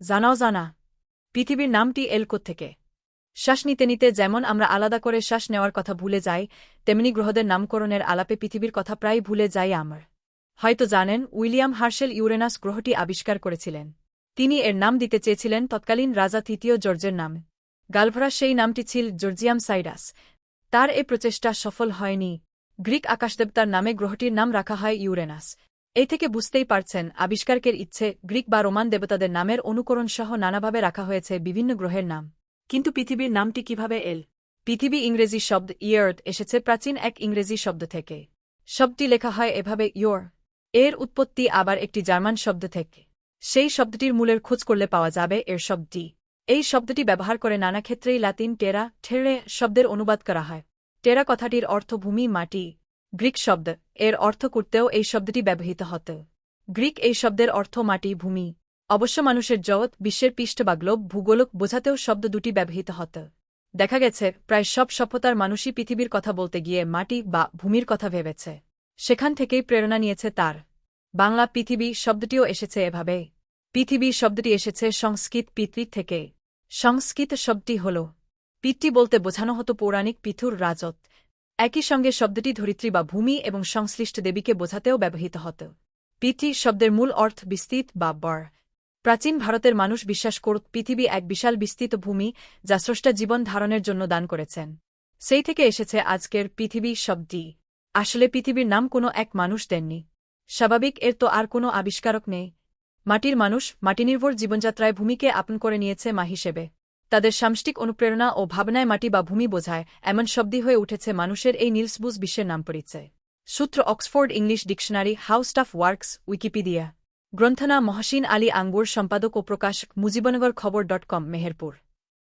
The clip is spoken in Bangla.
জানাও জানা। পৃথিবীর নামটি এল থেকে শ্বাস নিতে নিতে যেমন আমরা আলাদা করে শ্বাস নেওয়ার কথা ভুলে যাই, তেমনি গ্রহদের নামকরণের আলাপে পৃথিবীর কথা প্রায় ভুলে যাই আমার। হয়তো জানেন, উইলিয়াম হার্শেল ইউরেনাস গ্রহটি আবিষ্কার করেছিলেন। তিনি এর নাম দিতে চেয়েছিলেন তৎকালীন রাজা তৃতীয় জর্জের নাম। গালভরা সেই নামটি ছিল জর্জিয়াম সাইরাস। তার এ প্রচেষ্টা সফল হয়নি। গ্রিক আকাশদেবতার নামে গ্রহটির নাম রাখা হয় ইউরেনাস। এই থেকে বুঝতেই পারছেন, আবিষ্কারকের ইচ্ছে, গ্রিক বা রোমান দেবতাদের নামের অনুকরণ সহ নানাভাবে রাখা হয়েছে বিভিন্ন গ্রহের নাম। কিন্তু পৃথিবীর নামটি কীভাবে এল? পৃথিবী ইংরেজি শব্দ ইয়ার্থ এসেছে প্রাচীন এক ইংরেজি শব্দ থেকে। শব্দটি লেখা হয় এভাবে ইয়োর এর উৎপত্তি আবার একটি জার্মান শব্দ থেকে। সেই শব্দটির মূলের খোঁজ করলে পাওয়া যাবে এর শব্দটি। এই শব্দটি ব্যবহার করে নানা ক্ষেত্রেই লাতিন টেরা ঠেড়ে শব্দের অনুবাদ করা হয়। টেরা কথাটির অর্থ ভূমি, মাটি গ্রিক শব্দ, এর অর্থ করতেও এই শব্দটি ব্যবহৃত হত। গ্রিক এই শব্দের অর্থ মাটি, ভূমি। অবশ্য মানুষের জগৎ, বিশ্বের পৃষ্ঠ বা গ্লোব, ভূগোলক বোঝাতেও শব্দ দুটি ব্যবহৃত হত। দেখা গেছে, প্রায় সব সভ্যতার মানুষই পৃথিবীর কথা বলতে গিয়ে মাটি বা ভূমির কথা ভেবেছে। সেখান থেকেই প্রেরণা নিয়েছে তার। বাংলা পৃথিবী শব্দটিও এসেছে এভাবে। পৃথিবী শব্দটি এসেছে সংস্কৃত পিতৃ থেকে। সংস্কৃত শব্দটি হল, পিতৃ বলতে বোঝানো হতো পৌরাণিক পিথুর রাজত একই সঙ্গে শব্দটি ধরিত্রী বা ভূমি এবং সংশ্লিষ্ট দেবীকে বোঝাতেও ব্যবহৃত হত। পিতৃ শব্দের মূল অর্থ বিস্তৃত বা বর। প্রাচীন ভারতের মানুষ বিশ্বাস করত পৃথিবী এক বিশাল বিস্তৃত ভূমি যা স্রষ্টা জীবন ধারণের জন্য দান করেছেন। সেই থেকে এসেছে আজকের পৃথিবী শব্দটি। আসলে পৃথিবীর নাম কোনো এক মানুষ দেননি। স্বাভাবিক এর তো আর কোনো আবিষ্কারক নেই। মাটির মানুষ মাটিনির্ভর জীবনযাত্রায় ভূমিকে আপন করে নিয়েছে মা হিসেবে। তাদের সামষ্টিক অনুপ্রেরণা ও ভাবনায় মাটি বা ভূমি বোঝায়, এমন শব্দই হয়ে উঠেছে মানুষের এই নীলসবুজ বিশ্বের নাম পরিচয়। সূত্র Oxford English dictionary house of works, Wikipedia. গ্রন্থনা Mohsin Ali আঙ্গুর, সম্পাদক ও প্রকাশ মুজিবনগর খবর ডট কম, মেহেরপুর।